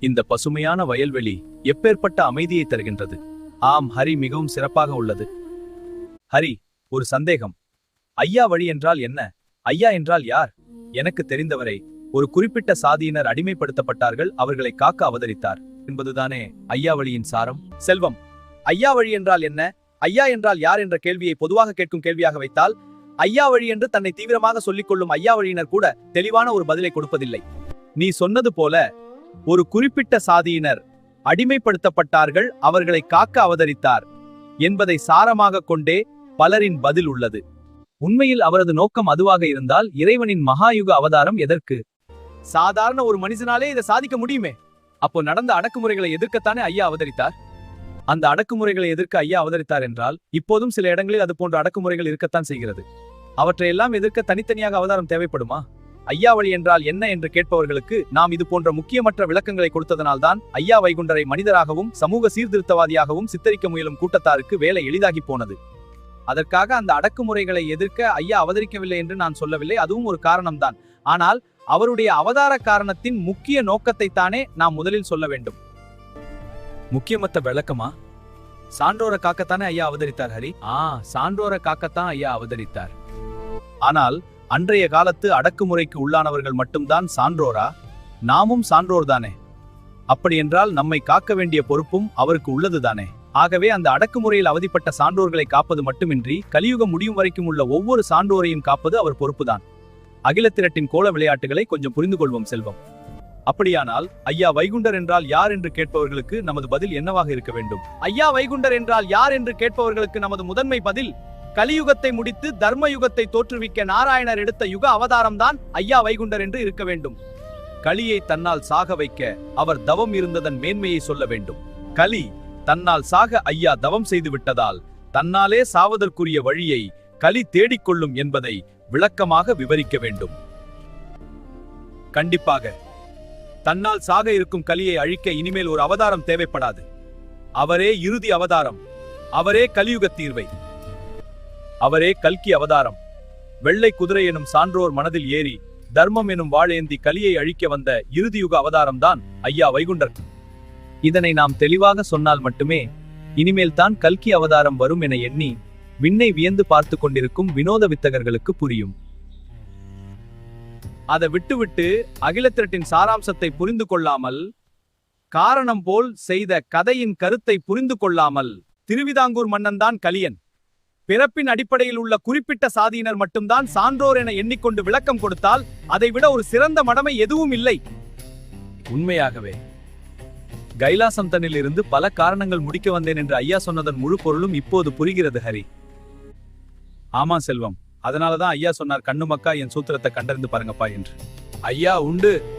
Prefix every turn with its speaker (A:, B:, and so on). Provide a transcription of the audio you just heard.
A: இந்த பசுமையான வயல்வெளி எப்பேற்பட்ட அமைதியை தருகின்றது? ஆம் ஹரி மிகவும் சிறப்பாக உள்ளது. ஹரி ஒரு சந்தேகம். ஐயா வழி என்றால் என்ன? ஐயா என்றால் யார்? எனக்கு தெரிந்தவரை ஒரு குறிப்பிட்ட சாதியினர் அடிமைப்படுத்தப்பட்டார்கள் அவர்களை காக்க அவதரித்தார். என்பதுதானே ஐயா வழியின் சாரம்? செல்வம் ஐயா வழி என்றால் என்ன? ஐயா என்றால் யார் என்ற கேள்வியை பொதுவாக கேட்கும் கேள்வியாக வைத்தால் ஐயா வழி என்று தன்னை தீவிரமாக சொல்லிக் கொள்ளும் ஐயா வழியினர் கூட தெளிவான ஒரு பதிலை கொடுப்பதில்லை. நீ சொன்னது போல ஒரு குறிப்பிட்ட சாதியினர் அடிமைப்படுத்தப்பட்டார்கள் அவர்களை காக்க அவதரித்தார் என்பதை சாரமாக கொண்டே பலரின் பதில் உள்ளது. உண்மையில் அவரது நோக்கம் அதுவாக இருந்தால் இறைவனின் மகாயுக அவதாரம் எதற்கு? சாதாரண ஒரு மனிதனாலே இதை சாதிக்க முடியுமே? அப்போ நடந்த அடக்குமுறைகளை எதிர்க்கத்தானே ஐயா அவதரித்தார்? அந்த அடக்குமுறைகளை எதிர்க்க ஐயா அவதரித்தார் என்றால் இப்போதும் சில இடங்களில் அது போன்ற அடக்குமுறைகள் இருக்கத்தான் செய்கிறது. அவற்றையெல்லாம் எதிர்க்க தனித்தனியாக அவதாரம் தேவைப்படுமா? ஐயா வழி என்றால் என்ன என்று கேட்பவர்களுக்கு நாம் இது போன்ற முக்கியமற்ற விளக்கங்களை கொடுத்ததனால்தான் ஐயா வைகுண்டரை மனிதராகவும் சமூக சீர்திருத்தவாதியாகவும் சித்தரிக்க முயலும் கூட்டத்தாருக்கு வேலை எளிதாகி போனது. அதற்காக அந்த அடக்குமுறைகளை எதிர்க்க ஐயா அவதரிக்கவில்லை என்று நான் சொல்லவில்லை. அதுவும் ஒரு காரணம்தான். ஆனால் அவருடைய அவதார காரணத்தின் முக்கிய நோக்கத்தை தானே நாம் முதலில் சொல்ல வேண்டும். முக்கியமற்ற விளக்கமா? சான்றோர காக்கத்தானே ஐயா அவதரித்தார் ஹரி? ஆ சான்றோர காக்கத்தான் ஐயா அவதரித்தார். ஆனால் அன்றைய காலத்து அடக்குமுறைக்கு உள்ளானவர்கள் மட்டும்தான் சான்றோரா? நாமும் சான்றோர்தானே அப்படியென்றால் நம்மை காக்க வேண்டிய பொறுப்பும் அவருக்கு உள்ளதுதானே ஆகவே அந்த அடக்குமுறையில் அவதிப்பட்ட சான்றோர்களை காப்பது மட்டுமின்றி கலியுகம் முடியும் வரைக்கும் உள்ள ஒவ்வொரு சான்றோரையும் காப்பது அவர் பொறுப்புதான். அகிலத்திரட்டின் கோல விளையாட்டுகளை கொஞ்சம் புரிந்து கொள்வோம் செல்வம். அப்படியானால் ஐயா வைகுண்டர் என்றால் யார் என்று கேட்பவர்களுக்கு நமது பதில் என்னவாக இருக்க வேண்டும்? ஐயா வைகுண்டர் என்றால் யார் என்று கேட்பவர்களுக்கு நமது முதன்மை பதில்? கலியுகத்தை முடித்து தர்ம யுகத்தை தோற்றுவிக்க நாராயணர் எடுத்த யுக அவதாரம்தான் ஐயா வைகுண்டர் என்று இருக்க வேண்டும். கலியை தன்னால் சாக வைக்க அவர் தவம் இருந்ததன் மேன்மையை சொல்ல வேண்டும். கலி தன்னால் சாக ஐயா தவம் செய்து விட்டதால் தன்னாலே சாவதற்குரிய வழியை கலி தேடிக்கொள்ளும் என்பதை விளக்கமாக விவரிக்க வேண்டும். கண்டிப்பாக தன்னால் சாக இருக்கும் கலியை அழிக்க இனிமேல் ஒரு அவதாரம் தேவைப்படாது. அவரே இறுதி அவதாரம். அவரே கலியுக தீர்வை. அவரே கல்கி அவதாரம். வெள்ளை குதிரை எனும் சான்றோர் மனதில் ஏறி தர்மம் எனும் வாழேந்தி கலியை அழிக்க வந்த இறுதியுக அவதாரம்தான் ஐயா வைகுண்டர் இதனை நாம் தெளிவாக சொன்னால் மட்டுமே இனிமேல் தான் கல்கி அவதாரம் வரும் என எண்ணி விண்ணை வியந்து பார்த்து கொண்டிருக்கும் வினோத வித்தகர்களுக்கு புரியும். அதை விட்டுவிட்டு அகிலத்திரட்டின் சாராம்சத்தை புரிந்து கொள்ளாமல் காரணம் போல் செய்த கதையின் கருத்தை புரிந்து கொள்ளாமல் திருவிதாங்கூர் மன்னன்தான் கலியன். பிறப்பின் அடிப்படையில் உள்ள குறிப்பிட்ட சாதியினர் மட்டும்தான் சான்றோர் என எண்ணிக்கொண்டு விளக்கம் கொடுத்தால் அதைவிட ஒரு சிறந்த மடமை எதுவும் இல்லை. உண்மையாகவே கைலாசம் தன்னில் இருந்து பல காரணங்கள் முடிக்க வந்தேன் என்று ஐயா சொன்னதன் முழு பொருளும் இப்போது புரிகிறது ஹரி. ஆமா செல்வம் அதனாலதான் ஐயா சொன்னார் கண்ணுமக்கா என் சூத்திரத்தை கண்டறிந்து பாருங்கப்பா என்று. ஐயா உண்டு.